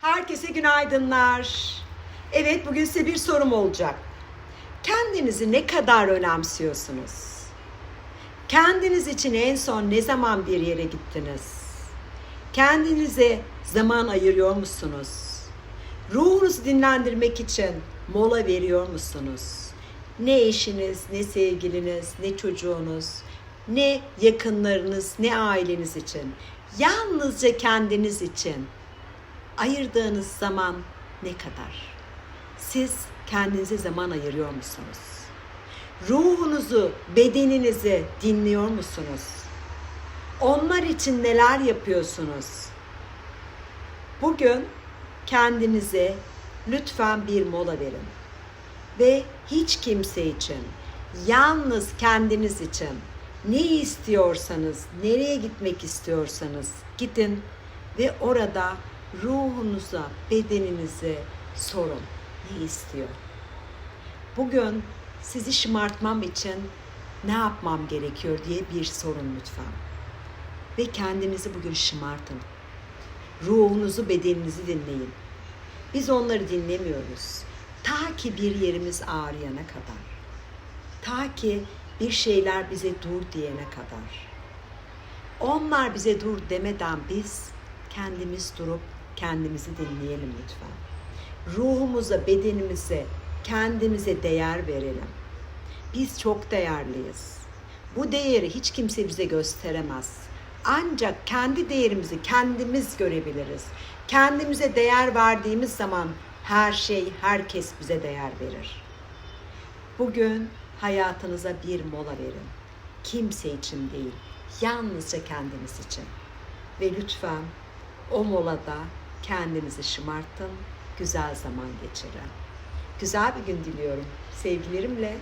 Herkese günaydınlar. Evet bugün size bir sorum olacak. Kendinizi ne kadar önemsiyorsunuz? Kendiniz için en son ne zaman bir yere gittiniz? Kendinize zaman ayırıyor musunuz? Ruhunuzu dinlendirmek için mola veriyor musunuz? Ne eşiniz, ne sevgiliniz, ne çocuğunuz, ne yakınlarınız, ne aileniz için, yalnızca kendiniz için ayırdığınız zaman ne kadar? Siz kendinize zaman ayırıyor musunuz? Ruhunuzu, bedeninizi dinliyor musunuz? Onlar için neler yapıyorsunuz? Bugün kendinize lütfen bir mola verin. Ve hiç kimse için, yalnız kendiniz için ne istiyorsanız, nereye gitmek istiyorsanız gidin ve orada ruhunuza, bedeninize sorun. Ne istiyor? Bugün sizi şımartmam için ne yapmam gerekiyor diye bir sorun lütfen. Ve kendinizi bugün şımartın. Ruhunuzu, bedeninizi dinleyin. Biz onları dinlemiyoruz. Ta ki bir yerimiz ağrıyana kadar. Ta ki bir şeyler bize dur diyene kadar. Onlar bize dur demeden biz kendimiz durup kendimizi dinleyelim lütfen. Ruhumuza, bedenimize, kendimize değer verelim. Biz çok değerliyiz. Bu değeri hiç kimse bize gösteremez. Ancak kendi değerimizi kendimiz görebiliriz. Kendimize değer verdiğimiz zaman her şey, herkes bize değer verir. Bugün hayatınıza bir mola verin. Kimse için değil, yalnızca kendiniz için. Ve lütfen o molada kendinizi şımartın, güzel zaman geçirin. Güzel bir gün diliyorum. Sevgilerimle